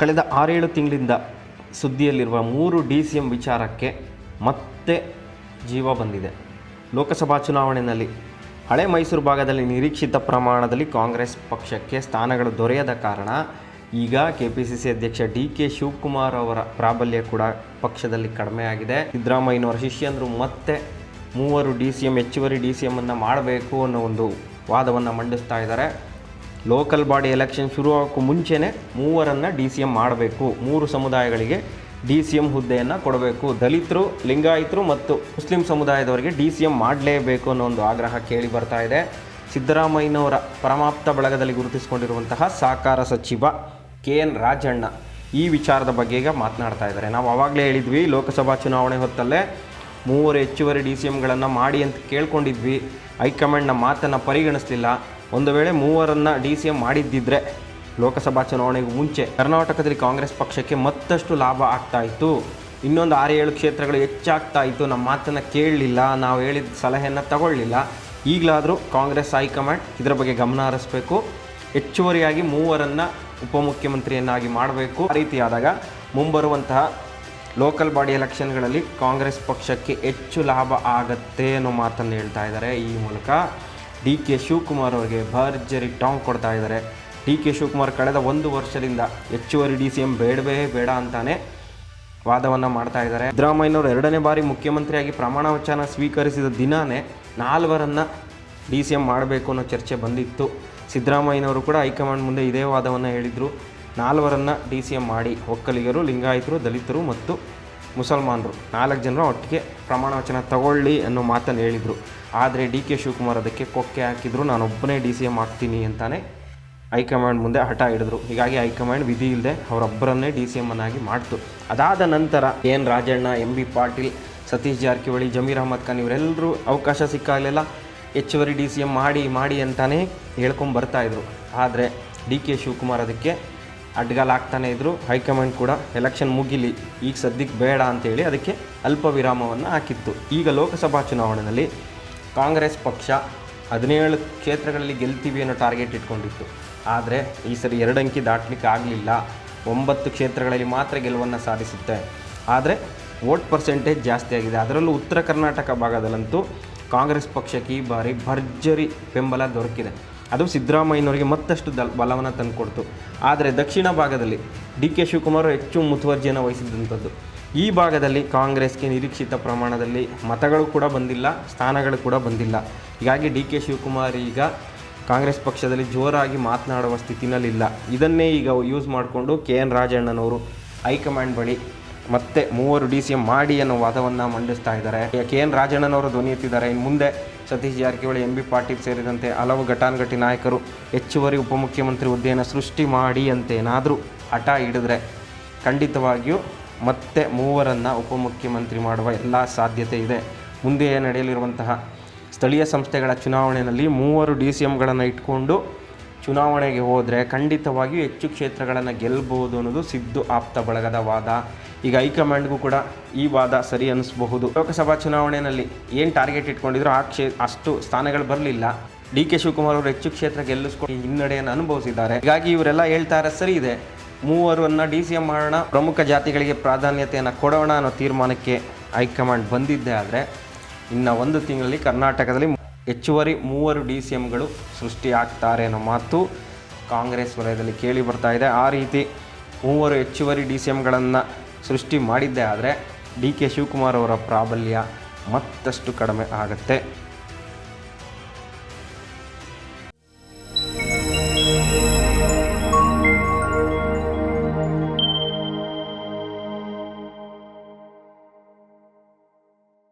ಕಳೆದ ಆರೇಳು ತಿಂಗಳಿಂದ ಸುದ್ದಿಯಲ್ಲಿರುವ ಮೂರು ಡಿ ಸಿ ಎಂ ವಿಚಾರಕ್ಕೆ ಮತ್ತೆ ಜೀವ ಬಂದಿದೆ. ಲೋಕಸಭಾ ಚುನಾವಣೆಯಲ್ಲಿ ಹಳೆ ಮೈಸೂರು ಭಾಗದಲ್ಲಿ ನಿರೀಕ್ಷಿತ ಪ್ರಮಾಣದಲ್ಲಿ ಕಾಂಗ್ರೆಸ್ ಪಕ್ಷಕ್ಕೆ ಸ್ಥಾನಗಳು ದೊರೆಯದ ಕಾರಣ ಈಗ ಕೆ ಪಿ ಸಿ ಸಿ ಅಧ್ಯಕ್ಷ ಡಿ ಕೆ ಶಿವಕುಮಾರ್ ಅವರ ಪ್ರಾಬಲ್ಯ ಕೂಡ ಪಕ್ಷದಲ್ಲಿ ಕಡಿಮೆಯಾಗಿದೆ. ಸಿದ್ದರಾಮಯ್ಯನವರ ಶಿಷ್ಯಂದರು ಮತ್ತೆ ಮೂವರು ಡಿ ಸಿ ಎಂ, ಹೆಚ್ಚುವರಿ ಡಿ ಸಿ ಎಮ್ಮನ್ನು ಮಾಡಬೇಕು ಅನ್ನೋ ಒಂದು ವಾದವನ್ನು ಮಂಡಿಸ್ತಾ ಇದ್ದಾರೆ. ಲೋಕಲ್ ಬಾಡಿ ಎಲೆಕ್ಷನ್ ಶುರುವಾಗೋಕ್ಕೂ ಮುಂಚೆನೇ ಮೂವರನ್ನು ಡಿ ಸಿ ಎಂ ಮಾಡಬೇಕು. ಮೂರು ಸಮುದಾಯಗಳಿಗೆ ಡಿ ಸಿ ಎಂ ಹುದ್ದೆಯನ್ನು ಕೊಡಬೇಕು. ದಲಿತರು, ಲಿಂಗಾಯಿತರು ಮತ್ತು ಮುಸ್ಲಿಂ ಸಮುದಾಯದವರಿಗೆ ಡಿ ಸಿ ಎಂ ಮಾಡಲೇಬೇಕು ಅನ್ನೋ ಒಂದು ಆಗ್ರಹ ಕೇಳಿ ಬರ್ತಾ ಇದೆ. ಸಿದ್ದರಾಮಯ್ಯನವರ ಪರಮಾಪ್ತ ಬಳಗದಲ್ಲಿ ಗುರುತಿಸಿಕೊಂಡಿರುವಂತಹ ಸಹಕಾರ ಸಚಿವ ಕೆ ಎನ್ ರಾಜಣ್ಣ ಈ ವಿಚಾರದ ಬಗ್ಗೆ ಈಗ ಮಾತನಾಡ್ತಾ ಇದ್ದಾರೆ. ನಾವು ಆವಾಗಲೇ ಹೇಳಿದ್ವಿ, ಲೋಕಸಭಾ ಚುನಾವಣೆ ಹೊತ್ತಲ್ಲೇ ಮೂವರು ಹೆಚ್ಚುವರಿ ಡಿ ಸಿ ಎಮ್ಗಳನ್ನು ಮಾಡಿ ಅಂತ ಕೇಳ್ಕೊಂಡಿದ್ವಿ. ಹೈಕಮಾಂಡ್ನ ಮಾತನ್ನು ಪರಿಗಣಿಸಲಿಲ್ಲ. ಒಂದು ವೇಳೆ ಮೂವರನ್ನು ಡಿ ಸಿ ಎಂ ಮಾಡಿದ್ದಿದ್ರೆ ಲೋಕಸಭಾ ಚುನಾವಣೆಗೂ ಮುಂಚೆ ಕರ್ನಾಟಕದಲ್ಲಿ ಕಾಂಗ್ರೆಸ್ ಪಕ್ಷಕ್ಕೆ ಮತ್ತಷ್ಟು ಲಾಭ ಆಗ್ತಾ ಇತ್ತು. ಇನ್ನೊಂದು ಆರು ಏಳು ಕ್ಷೇತ್ರಗಳು ಹೆಚ್ಚಾಗ್ತಾ ಇತ್ತು. ನಮ್ಮ ಮಾತನ್ನು ಕೇಳಲಿಲ್ಲ, ನಾವು ಹೇಳಿದ ಸಲಹೆಯನ್ನು ತಗೊಳ್ಳಿಲ್ಲ. ಈಗಲಾದರೂ ಕಾಂಗ್ರೆಸ್ ಹೈಕಮಾಂಡ್ ಇದರ ಬಗ್ಗೆ ಗಮನ ಹರಿಸಬೇಕು. ಹೆಚ್ಚುವರಿಯಾಗಿ ಮೂವರನ್ನು ಉಪಮುಖ್ಯಮಂತ್ರಿಯನ್ನಾಗಿ ಮಾಡಬೇಕು. ಆ ರೀತಿಯಾದಾಗ ಮುಂಬರುವಂತಹ ಲೋಕಲ್ ಬಾಡಿ ಎಲೆಕ್ಷನ್ಗಳಲ್ಲಿ ಕಾಂಗ್ರೆಸ್ ಪಕ್ಷಕ್ಕೆ ಹೆಚ್ಚು ಲಾಭ ಆಗತ್ತೆ ಅನ್ನೋ ಮಾತನ್ನು ಹೇಳ್ತಾ ಇದ್ದಾರೆ ಈ ಮೂಲಕ. ಡಿ ಕೆ ಶಿವಕುಮಾರ್ ಅವರಿಗೆ ಭರ್ಜರಿ ಟಾಂಗ್ ಕೊಡ್ತಾ ಇದ್ದಾರೆ. ಡಿ ಕೆ ಶಿವಕುಮಾರ್ ಕಳೆದ ಒಂದು ವರ್ಷದಿಂದ ಹೆಚ್ಚುವರಿ ಡಿ ಸಿ ಎಂ ಬೇಡವೇ ಬೇಡ ಅಂತಾನೆ ವಾದವನ್ನು ಮಾಡ್ತಾ ಇದ್ದಾರೆ. ಸಿದ್ದರಾಮಯ್ಯನವರು ಎರಡನೇ ಬಾರಿ ಮುಖ್ಯಮಂತ್ರಿಯಾಗಿ ಪ್ರಮಾಣ ವಚನ ಸ್ವೀಕರಿಸಿದ ದಿನಾನೇ ನಾಲ್ವರನ್ನು ಡಿ ಸಿ ಎಂ ಮಾಡಬೇಕು ಅನ್ನೋ ಚರ್ಚೆ ಬಂದಿತ್ತು. ಸಿದ್ದರಾಮಯ್ಯನವರು ಕೂಡ ಹೈಕಮಾಂಡ್ ಮುಂದೆ ಇದೇ ವಾದವನ್ನು ಹೇಳಿದರು. ನಾಲ್ವರನ್ನು ಡಿ ಸಿ ಎಂ ಮಾಡಿ. ಒಕ್ಕಲಿಗರು, ಲಿಂಗಾಯತರು, ದಲಿತರು ಮತ್ತು ಮುಸಲ್ಮಾನರು. ನಾಲ್ಕು ಜನರು ಒಟ್ಟಿಗೆ ಪ್ರಮಾಣ ವಚನ ತಗೊಳ್ಳಿ ಅನ್ನೋ ಮಾತನ್ನು ಹೇಳಿದರು. ಆದರೆ ಡಿ ಕೆ ಶಿವಕುಮಾರ್ ಅದಕ್ಕೆ ಕೊಕ್ಕೆ ಹಾಕಿದ್ರು, ನಾನೊಬ್ಬನೇ ಡಿ ಸಿ ಎಂ ಆಗ್ತೀನಿ ಅಂತಲೇ ಹೈಕಮಾಂಡ್ ಮುಂದೆ ಹಠ ಹಿಡಿದ್ರು. ಹೀಗಾಗಿ ಹೈಕಮಾಂಡ್ ವಿಧಿ ಇಲ್ಲದೆ ಅವರೊಬ್ಬರನ್ನೇ ಡಿ ಸಿ ಎಂ ಅನ್ನಾಗಿ ಮಾಡ್ತು. ಅದಾದ ನಂತರ N Rajanna, M B Patil, Satish Jarkiholi, Zameer Ahmed Khan ಇವರೆಲ್ಲರೂ ಅವಕಾಶ ಸಿಕ್ಕಾಗಲೆಲ್ಲ. ಹೆಚ್ಚುವರಿ ಡಿ ಸಿ ಎಂ ಮಾಡಿ ಮಾಡಿ ಅಂತಲೇ ಹೇಳ್ಕೊಂಡು ಬರ್ತಾಯಿದ್ರು ಆದರೆ ಡಿ ಕೆ ಶಿವಕುಮಾರ್ ಅದಕ್ಕೆ ಅಡ್ಗಾಲ ಆಗ್ತಾನೆ ಇದ್ದರು ಹೈಕಮಾಂಡ್ ಕೂಡ ಎಲೆಕ್ಷನ್ ಮುಗಿಲಿ, ಈಗ ಸದ್ಯಕ್ಕೆ ಬೇಡ ಅಂತೇಳಿ ಅದಕ್ಕೆ ಅಲ್ಪ ವಿರಾಮವನ್ನು ಹಾಕಿತ್ತು. ಈಗ ಲೋಕಸಭಾ ಚುನಾವಣೆಯಲ್ಲಿ ಕಾಂಗ್ರೆಸ್ ಪಕ್ಷ ಹದಿನೇಳು ಕ್ಷೇತ್ರಗಳಲ್ಲಿ ಗೆಲ್ತೀವಿ ಅನ್ನೋ ಟಾರ್ಗೆಟ್ ಇಟ್ಕೊಂಡಿತ್ತು. ಆದರೆ ಈ ಸರಿ ಎರಡು ಅಂಕಿ ದಾಟ್ಲಿಕ್ಕೆ ಆಗಲಿಲ್ಲ. ಒಂಬತ್ತು ಕ್ಷೇತ್ರಗಳಲ್ಲಿ ಮಾತ್ರ ಗೆಲುವನ್ನು ಸಾಧಿಸುತ್ತೆ. ಆದರೆ ವೋಟ್ ಪರ್ಸೆಂಟೇಜ್ ಜಾಸ್ತಿ ಆಗಿದೆ. ಅದರಲ್ಲೂ ಉತ್ತರ ಕರ್ನಾಟಕ ಭಾಗದಲ್ಲಂತೂ ಕಾಂಗ್ರೆಸ್ ಪಕ್ಷಕ್ಕೆ ಈ ಬಾರಿ ಭರ್ಜರಿ ಬೆಂಬಲ ದೊರಕಿದೆ. ಅದು ಸಿದ್ದರಾಮಯ್ಯನವರಿಗೆ ಮತ್ತಷ್ಟು ದಲ್, ಬಲವನ್ನು ತಂದುಕೊಡ್ತು. ಆದರೆ ದಕ್ಷಿಣ ಭಾಗದಲ್ಲಿ ಡಿ ಕೆ ಶಿವಕುಮಾರ್ ಹೆಚ್ಚು ಮುತುವರ್ಜಿಯನ್ನು ವಹಿಸಿದಂಥದ್ದು ಈ ಭಾಗದಲ್ಲಿ ಕಾಂಗ್ರೆಸ್ಗೆ ನಿರೀಕ್ಷಿತ ಪ್ರಮಾಣದಲ್ಲಿ ಮತಗಳು ಕೂಡ ಬಂದಿಲ್ಲ, ಸ್ಥಾನಗಳು ಕೂಡ ಬಂದಿಲ್ಲ. ಹೀಗಾಗಿ ಡಿ ಕೆ ಶಿವಕುಮಾರ್ ಈಗ ಕಾಂಗ್ರೆಸ್ ಪಕ್ಷದಲ್ಲಿ ಜೋರಾಗಿ ಮಾತನಾಡುವ ಸ್ಥಿತಿನಲ್ಲಿಲ್ಲ. ಇದನ್ನೇ ಈಗ ಯೂಸ್ ಮಾಡಿಕೊಂಡು ಕೆ ಎನ್ ರಾಜಣ್ಣನವರು ಹೈಕಮಾಂಡ್ ಬಳಿ ಮತ್ತೆ ಮೂವರು ಡಿ ಸಿ ಎಂ ಮಾಡಿ ಅನ್ನೋ ವಾದವನ್ನು ಮಂಡಿಸ್ತಾ ಇದ್ದಾರೆ. ಕೆ ಎನ್ ರಾಜಣ್ಣನವರು ಧ್ವನಿ ಎತ್ತಿದ್ದಾರೆ. ಇನ್ನು ಮುಂದೆ ಸತೀಶ್ ಜಾರಕಿಹೊಳಿ, ಎಂ ಬಿ ಪಾಟೀಲ್ ಸೇರಿದಂತೆ ಹಲವು ಘಟಾನುಘಟಿ ನಾಯಕರು ಹೆಚ್ಚುವರಿ ಉಪಮುಖ್ಯಮಂತ್ರಿ ಹುದ್ದೆಯನ್ನು ಸೃಷ್ಟಿ ಮಾಡಿ ಅಂತ ಏನಾದರೂ ಹಠ ಹಿಡಿದ್ರೆ ಖಂಡಿತವಾಗಿಯೂ ಮತ್ತೆ ಮೂವರನ್ನು ಉಪಮುಖ್ಯಮಂತ್ರಿ ಮಾಡುವ ಎಲ್ಲ ಸಾಧ್ಯತೆ ಇದೆ. ಮುಂದೆ ನಡೆಯಲಿರುವಂತಹ ಸ್ಥಳೀಯ ಸಂಸ್ಥೆಗಳ ಚುನಾವಣೆಯಲ್ಲಿ ಮೂವರು ಡಿ ಸಿ ಎಮ್ಗಳನ್ನು ಇಟ್ಕೊಂಡು ಚುನಾವಣೆಗೆ ಹೋದರೆ ಖಂಡಿತವಾಗಿಯೂ ಹೆಚ್ಚು ಕ್ಷೇತ್ರಗಳನ್ನು ಗೆಲ್ಲಬಹುದು ಅನ್ನೋದು ಸಿದ್ದು ಆಪ್ತ ಬಳಗದ ವಾದ. ಈಗ ಹೈಕಮಾಂಡ್ಗೂ ಕೂಡ ಈ ವಾದ ಸರಿ ಅನ್ನಿಸಬಹುದು ಲೋಕಸಭಾ ಚುನಾವಣೆಯಲ್ಲಿ ಏನು ಟಾರ್ಗೆಟ್ ಇಟ್ಕೊಂಡಿದ್ರು ಆ ಕ್ಷೇ, ಅಷ್ಟು ಸ್ಥಾನಗಳು ಬರಲಿಲ್ಲ. ಡಿ ಕೆ ಶಿವಕುಮಾರ್ ಅವರು ಹೆಚ್ಚು ಕ್ಷೇತ್ರ ಗೆಲ್ಲಿಸ್ಕೊಂಡು ಹಿನ್ನಡೆಯನ್ನು ಅನುಭವಿಸಿದ್ದಾರೆ. ಹೀಗಾಗಿ ಇವರೆಲ್ಲ ಹೇಳ್ತಾರೆ ಸರಿ ಇದೆ. ಮೂವರನ್ನು ಡಿ ಸಿ ಎಂ ಮಾಡೋಣ, ಪ್ರಮುಖ ಜಾತಿಗಳಿಗೆ ಪ್ರಾಧಾನ್ಯತೆಯನ್ನು ಕೊಡೋಣ ಅನ್ನೋ ತೀರ್ಮಾನಕ್ಕೆ ಹೈಕಮಾಂಡ್ ಬಂದಿದ್ದೆ ಆದರೆ ಇನ್ನು ಒಂದು ತಿಂಗಳಲ್ಲಿ ಕರ್ನಾಟಕದಲ್ಲಿ ಹೆಚ್ಚುವರಿ ಮೂವರು ಡಿ ಸಿ ಎಮ್ಗಳು ಸೃಷ್ಟಿಯಾಗ್ತಾರೆ ಅನ್ನೋ ಮಾತು ಕಾಂಗ್ರೆಸ್ ವಲಯದಲ್ಲಿ ಕೇಳಿ ಬರ್ತಾ ಇದೆ. ಆ ರೀತಿ ಮೂವರು ಹೆಚ್ಚುವರಿ ಡಿ ಸಿ ಎಮ್ಗಳನ್ನು ಸೃಷ್ಟಿ ಮಾಡಿದ್ದೇ ಆದರೆ ಡಿ ಕೆ ಶಿವಕುಮಾರ್ ಅವರ ಪ್ರಾಬಲ್ಯ ಮತ್ತಷ್ಟು ಕಡಿಮೆ ಆಗುತ್ತೆ.